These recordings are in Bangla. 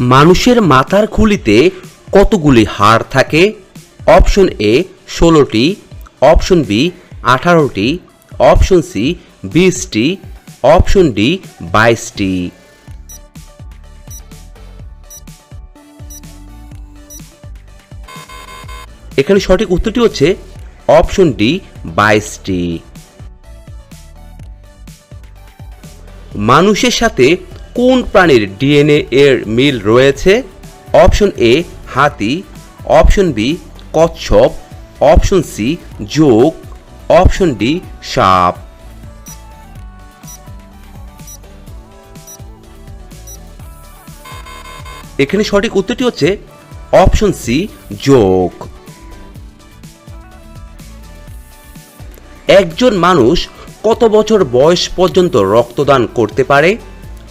মানুষের মাথার খুলিতে কতগুলি হাড় থাকে? অপশন এ ষোলোটি, অপশন বি আঠারোটি, অপশন সি বিশটি, অপশন ডি বাইশটি। এখানে সঠিক উত্তরটি হচ্ছে অপশন ডি বাইশটি। মানুষের সাথে কোন প্রাণীর ডিএনএ এর মিল রয়েছে? অপশন এ হাতি। অপশন বি কচ্ছপ। অপশন সি যোগ অপশন ডি সাপ। এখানে সঠিক উত্তরটি হচ্ছে অপশন সি যোগ একজন মানুষ কত বছর বয়স পর্যন্ত রক্তদান করতে পারে?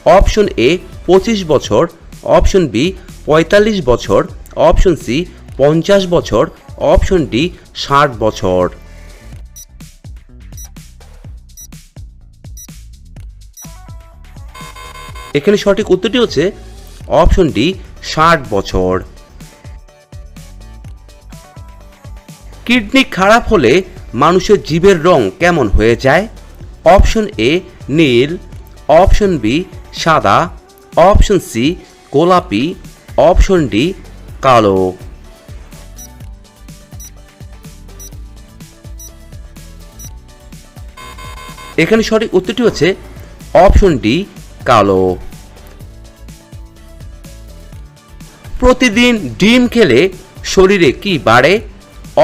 অপশন এ পঁচিশ বছর, অপশন বি পঁয়তাল্লিশ বছর, অপশন সি পঞ্চাশ বছর, অপশন ডি ষাট বছর। এখানে সঠিক উত্তরটি হচ্ছে অপশন ডি ষাট বছর। কিডনি খারাপ হলে মানুষের জীবের রং কেমন হয়ে যায়? অপশন এ নীল, অপশন বি সাদা অপশন সি গোলাপি অপশন ডি কালো। এখানে সঠিক উত্তরটি হচ্ছে অপশন ডি কালো। প্রতিদিন ডিম খেলে শরীরে কি বাড়ে?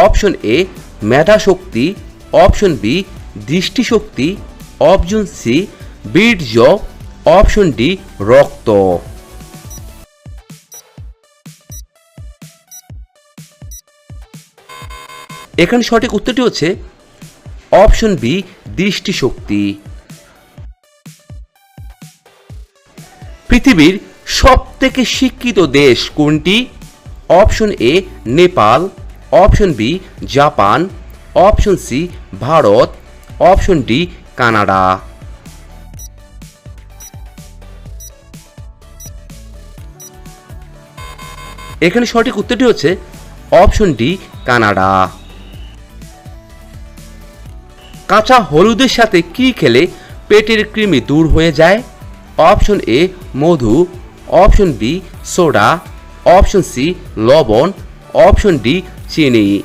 অপশন এ মেধা শক্তি অপশন বি দৃষ্টিশক্তি অপশন সি বীর্য অপশন ডি রক্ত। এখানে সঠিক উত্তরটি হচ্ছে অপশন বি, দৃষ্টিশক্তি। পৃথিবীর সব থেকে শিক্ষিত দেশ কোনটি? Option A, Nepal. Option B, Japan. Option C, Bharat. Option D, Canada. এখানে সঠিক উত্তরটি হচ্ছে অপশন ডি, কানাডা। কাঁচা হলুদের সাথে কি খেলে পেটের কৃমি দূর হয়ে যায়? Option A, Madhu. Option B, soda. Option C, লবণ। অপশন ডি, চিনি।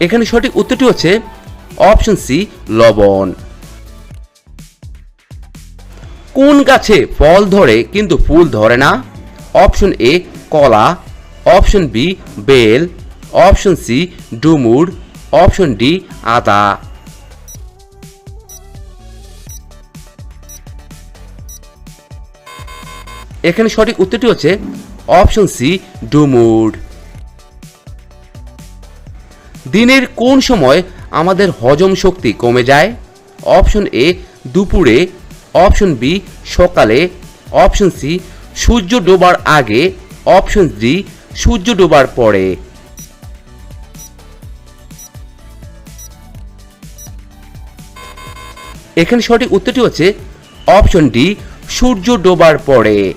এখানে সঠিক উত্তরটি হচ্ছে অপশন সি, লবণ। কোন গাছে ফল ধরে কিন্তু ফুল ধরে না? অপশন এ, কলা। অপশন বি, বেল। অপশন সি, ডুমুর। অপশন ডি, আদা। এখানে সঠিক উত্তরটি হচ্ছে অপশন সি, ডুমুর। দিনের কোন সময় আমাদের হজম শক্তি কমে যায়? অপশন এ, দুপুরে অপশন বি, সকালে। অপশন সি, সূর্য ডোবার আগে। অপশন ডি, সূর্য ডোবার পরে। এখানে সঠিক উত্তরটি হচ্ছে অপশন ডি, সূর্য ডোবার পরে।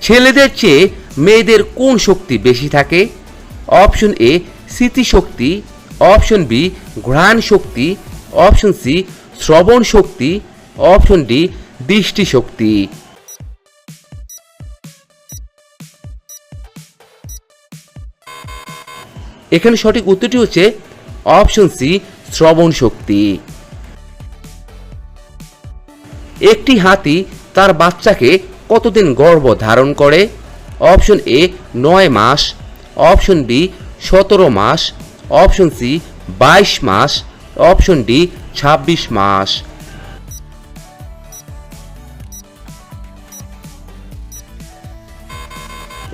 ছেলেদের চেয়ে মেয়েদের কোন শক্তি বেশি থাকে? অপশন এ, স্মৃতিশক্তি। অপশন বি ঘ্রাণ শক্তি অপশন সি, শ্রবণ শক্তি। অপশন ডি, দৃষ্টি শক্তি। এখানে সঠিক উত্তরটি হচ্ছে অপশন সি, শ্রবণ শক্তি। একটি হাতি তার বাচ্চাকে কতদিন গর্ভ ধারণ করে? অপশন এ, নয় মাস। অপশন বি, সতেরো মাস। অপশন সি, বাইশ মাস। অপশন ডি ছাব্বিশ মাস।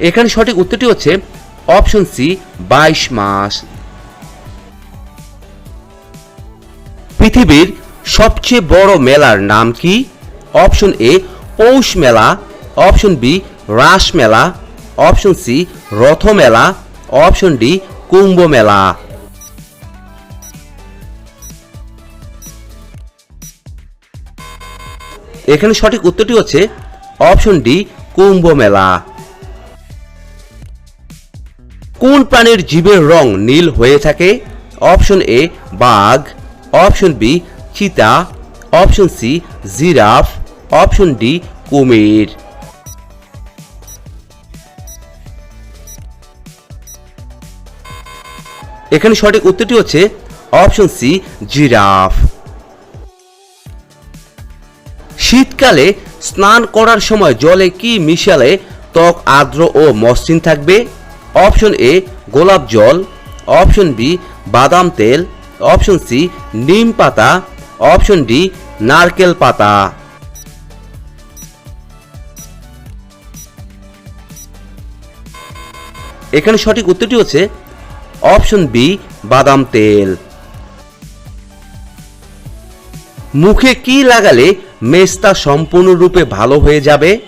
এখানে সঠিক উত্তরটি হচ্ছে অপশন সি বাইশ মাস। পৃথিবীর সবচেয়ে বড় মেলার নাম কি? অপশন এ পৌষ মেলা। অপশন বি রাস মেলা। অপশন সি রথ মেলা। অপশন ডি কুম্ভ মেলা। এখানে সঠিক উত্তরটি হচ্ছে অপশন ডি কুম্ভ মেলা কোন প্রাণীর জীবের রং নীল হয়ে থাকে? অপশন এ, বাঘ। অপশন বি, চিতা। Option C, giraffe. Option D, কুমির। এখানে সঠিক উত্তরটি হচ্ছে অপশন সি, জিরাফ। শীতকালে স্নান করার সময় জলে কি মিশালে ত্বক আর্দ্র ও মসৃণ থাকবে? অপশন এ, গোলাপ জল। অপশন বি, বাদাম তেল। অপশন সি, নিম পাতা। অপশন ডি, নারকেল পাতা। এখানে সঠিক উত্তরটি হচ্ছে অপশন বি, বাদাম তেল। মুখে কি লাগালে মেস্তা সম্পূর্ণরূপে ভালো হয়ে যাবে।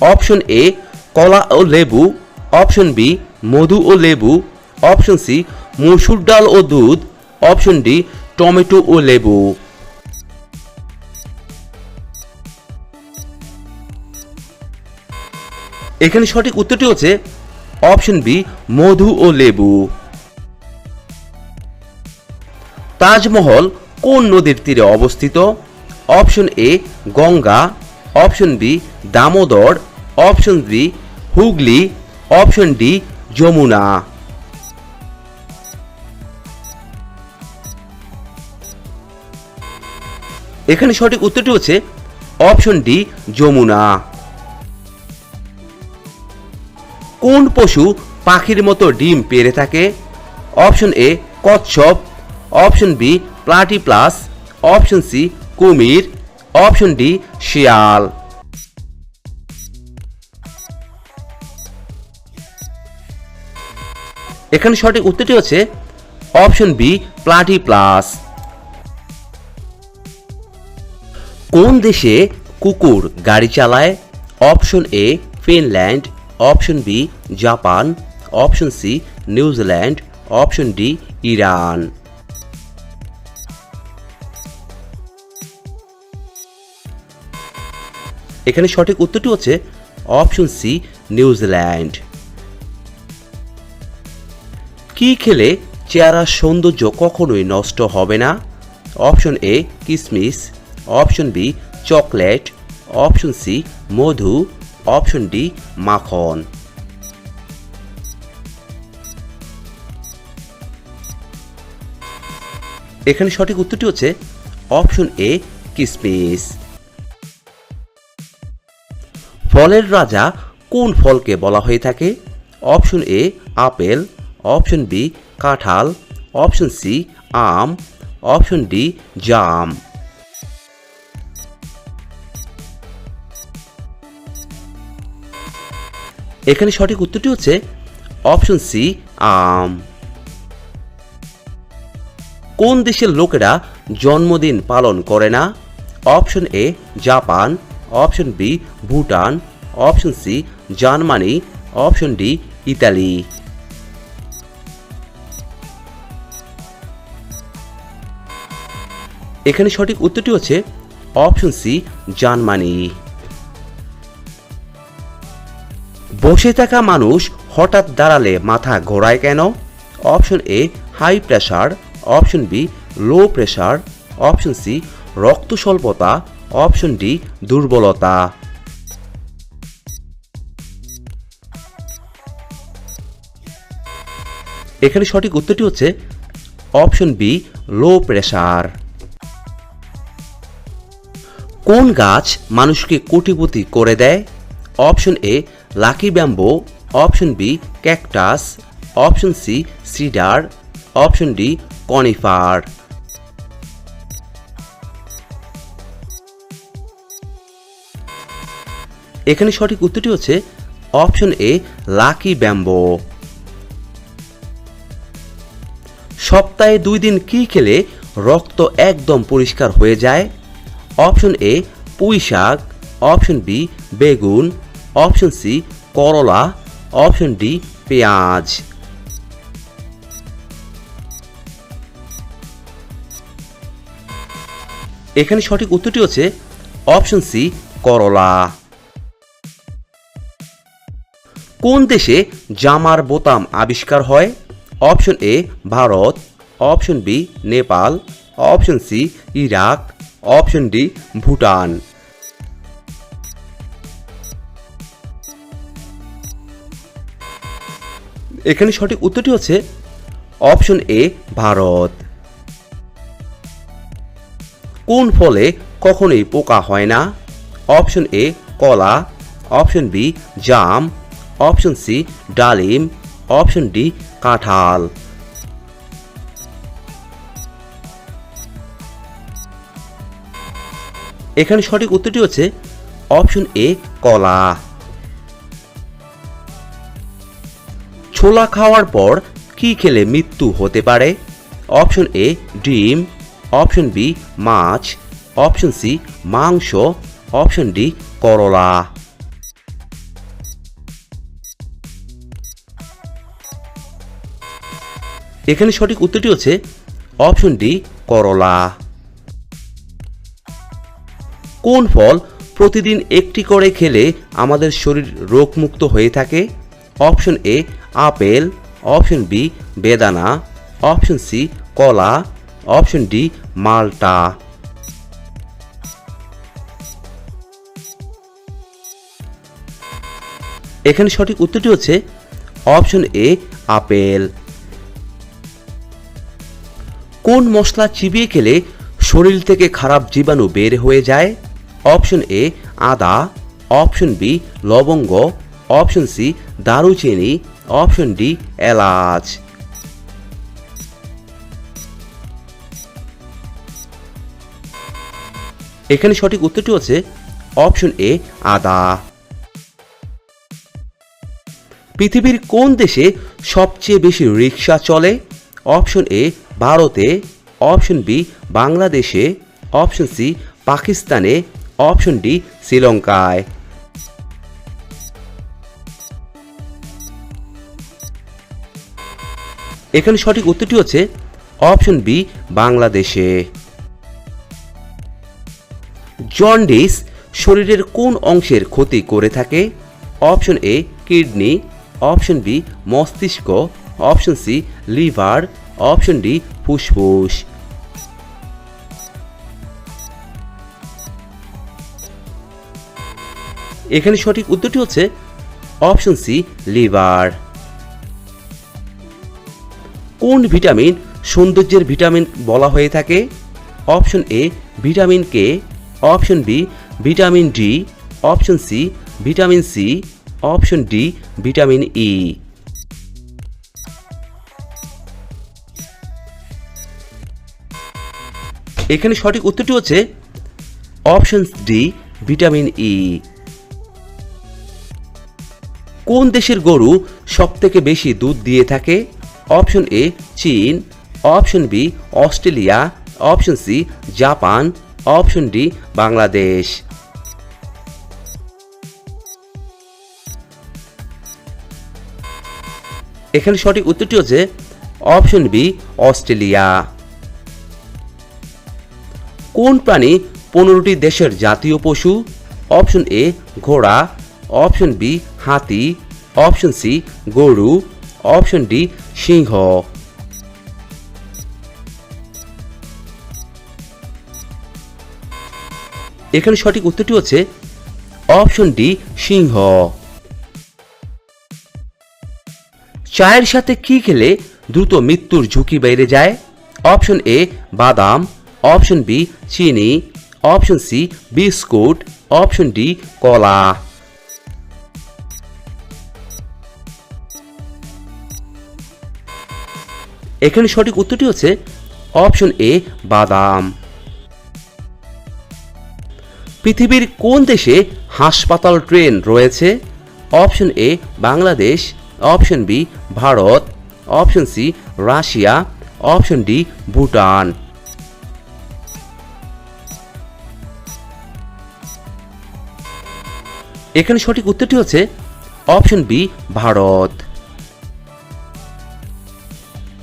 অপশন এ, কলা ও লেবু। অপশন বি, মধু ও লেবু। অপশন সি, মসুর ডাল ও দুধ। অপশন ডি, টমেটো ও লেবু। এখানে সঠিক উত্তরটি হচ্ছে অপশন বি, মধু ও লেবু। তাজমহল কোন নদীর তীরে অবস্থিত? Option A Ganga, option B Damodar, option B Hooghly, option D Yamuna. এখানে সঠিক উত্তরটি হচ্ছে অপশন ডি যমুনা। কোন পশু পাখির মতো ডিম পেড়ে থাকে? অপশন এ কচ্ছপ, option B platypus option C কুমির অপশন ডি শিয়াল। এখানে সঠিক উত্তরটি হচ্ছে অপশন বি প্লাটি প্লাস কোন দেশে কুকুর গাড়ি চালায়? Option A Finland option B Japan option C New Zealand option D Iran এখানে সঠিক উত্তরটি হচ্ছে অপশন সি, নিউজিল্যান্ড। কি খেলে চেহারার সৌন্দর্য কখনোই নষ্ট হবে না? অপশন এ, কিসমিস। Option B, chocolate. Option C, মধু। অপশন ডি, মাখন। এখানে সঠিক উত্তরটি হচ্ছে অপশন এ, কিসমিস। ফলের রাজা কোন ফলকে বলা হয়ে থাকে? Option A apple. Option B কাঁঠাল। অপশন সি আম। অপশন ডি জাম। এখানে সঠিক উত্তরটি হচ্ছে অপশন সি আম। কোন দেশের লোকেরা জন্মদিন পালন করে না? Option A Japan. Option B, Bhutan. Option C, Germany. Option D, Italy. এখানে সঠিক উত্তরটি হচ্ছে অপশন সি, জার্মানি। বসে থাকা মানুষ হঠাৎ দাঁড়ালে মাথা ঘোরায় কেন? Option A, high pressure option B, low pressure option C রক্ত স্বল্পতা অপশন ডি দুর্বলতা। এখানে সঠিক উত্তরটি হচ্ছে অপশন বি, লো প্রেশার কোন গাছ মানুষকে কোটিপতি করে দেয়? Option A, lucky bamboo. Option B, cactus. Option C, cedar. Option D, conifer. এখানে সঠিক উত্তরটি হচ্ছে অপশন এ, লাকি ব্যাম্বো। সপ্তাহে দুই দিন কি খেলে রক্ত একদম পরিষ্কার হয়ে যায়? অপশন এ, পুঁই শাক। অপশন বি, বেগুন। অপশন সি, করলা। অপশন ডি, পেঁয়াজ। এখানে সঠিক উত্তরটি হচ্ছে অপশন সি, করলা। কোন দেশে জামার বোতাম আবিষ্কার হয়? Option A Bharat. Option B Nepal. Option C Iraq. Option D Bhutan. এখানে সঠিক উত্তরটি হচ্ছে অপশন এ ভারত। কোন ফলে কখনোই পোকা হয় না? অপশন এ কলা। অপশন বি জাম। অপশন সি, ডালিম। অপশন ডি, কাঁঠাল। এখানে সঠিক উত্তরটি হচ্ছে অপশন এ, কলা। ছোলা খাওয়ার পর কি খেলে মৃত্যু হতে পারে? অপশন এ, ডিম। অপশন বি, মাছ। অপশন সি, মাংস। অপশন ডি, করলা। এখানে সঠিক উত্তরটি হচ্ছে অপশন ডি, করলা। কোন ফল প্রতিদিন একটি করে খেলে আমাদের শরীর রোগমুক্ত হয়ে থাকে? Option A, apple. Option B, বেদানা। অপশন সি, কলা। অপশন ডি, মালটা। এখানে সঠিক উত্তরটি হচ্ছে অপশন এ, আপেল। কোন মশলা চিবিয়ে খেলে শরীর থেকে খারাপ জীবাণু বের হয়ে যায়? অপশন এ আদা। অপশন বি লবঙ্গ। অপশন সি দারুচিনি। অপশন ডি এলাচ। এখানে সঠিক উত্তরটি হচ্ছে অপশন এ আদা। পৃথিবীর কোন দেশে সবচেয়ে বেশি রিক্সা চলে? অপশন এ ভারতে অপশন বি বাংলাদেশে, অপশন সি পাকিস্তানে, অপশন ডি শ্রীলঙ্কায়। এখানে সঠিক উত্তরটি হচ্ছে অপশন বি বাংলাদেশে। জন্ডিস শরীরের কোন অংশের ক্ষতি করে থাকে? Option A kidney, option B মস্তিষ্ক, option C liver, option D ফুসফুস এখানে সঠিক উত্তরটি হচ্ছে অপশন সি লিভার কোন ভিটামিন সৌন্দর্যের ভিটামিন বলা হয়ে থাকে? Option A vitamin K option B vitamin D option C vitamin C option D vitamin E এখানে সঠিক উত্তরটি হচ্ছে অপশন ডি, ভিটামিন ই। কোন দেশের গরু সবথেকে বেশি দুধ দিয়ে থাকে? অপশন এ, চীন। Option B, Australia. Option C, Japan. Option D, Bangladesh. এখানে সঠিক উত্তরটি হচ্ছে অপশন বি, অস্ট্রেলিয়া। কোন প্রাণী পনেরোটি দেশের জাতীয় পশু? অপশন এ, ঘোড়া। অপশন বি, হাতি। অপশন সি, গরু। অপশন ডি, সিংহ। এখানে সঠিক উত্তরটি হচ্ছে অপশন ডি, সিংহ। চায়ের সাথে কি খেলে দ্রুত মৃত্যুর ঝুঁকি বেড়ে যায়? অপশন এ, বাদাম। অপশন বি, চিনি। Option C, biscuit. Option D, কলা। এখানে সঠিক উত্তরটি হচ্ছে অপশন এ, বাদাম। পৃথিবীর কোন দেশে হাসপাতাল ট্রেন রয়েছে? Option A, Bangladesh. Option B, Bharat. Option C, Russia. Option D, Bhutan. এখানে সঠিক উত্তরটি হচ্ছে অপশন বি, ভারত।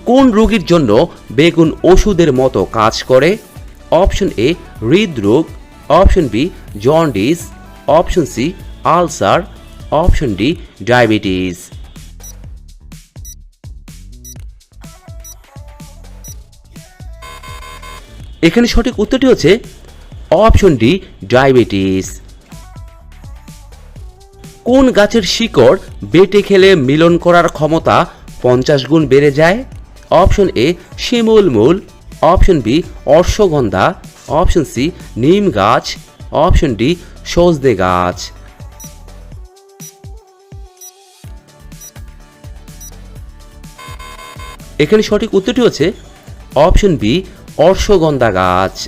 কোন রোগীর জন্য বেগুন ওষুধের মতো কাজ করে? অপশন এ, হৃদরোগ। Option B, jaundice. Option C, ulcer. Option D, diabetes. এখানে সঠিক উত্তরটি হচ্ছে অপশন ডি, ডায়াবেটিস। কোন গাছের শিকড় বেটে খেলে মিলন করার ক্ষমতা পঞ্চাশ গুণ বেড়ে যায়? অপশন এ, শিমুল মূল। Option B, ashwagandha. Option C, নিম গাছ। অপশন ডি সজদে গাছ। এখানে সঠিক উত্তরটি হচ্ছে অপশন বি, অশ্বগন্ধা গাছ।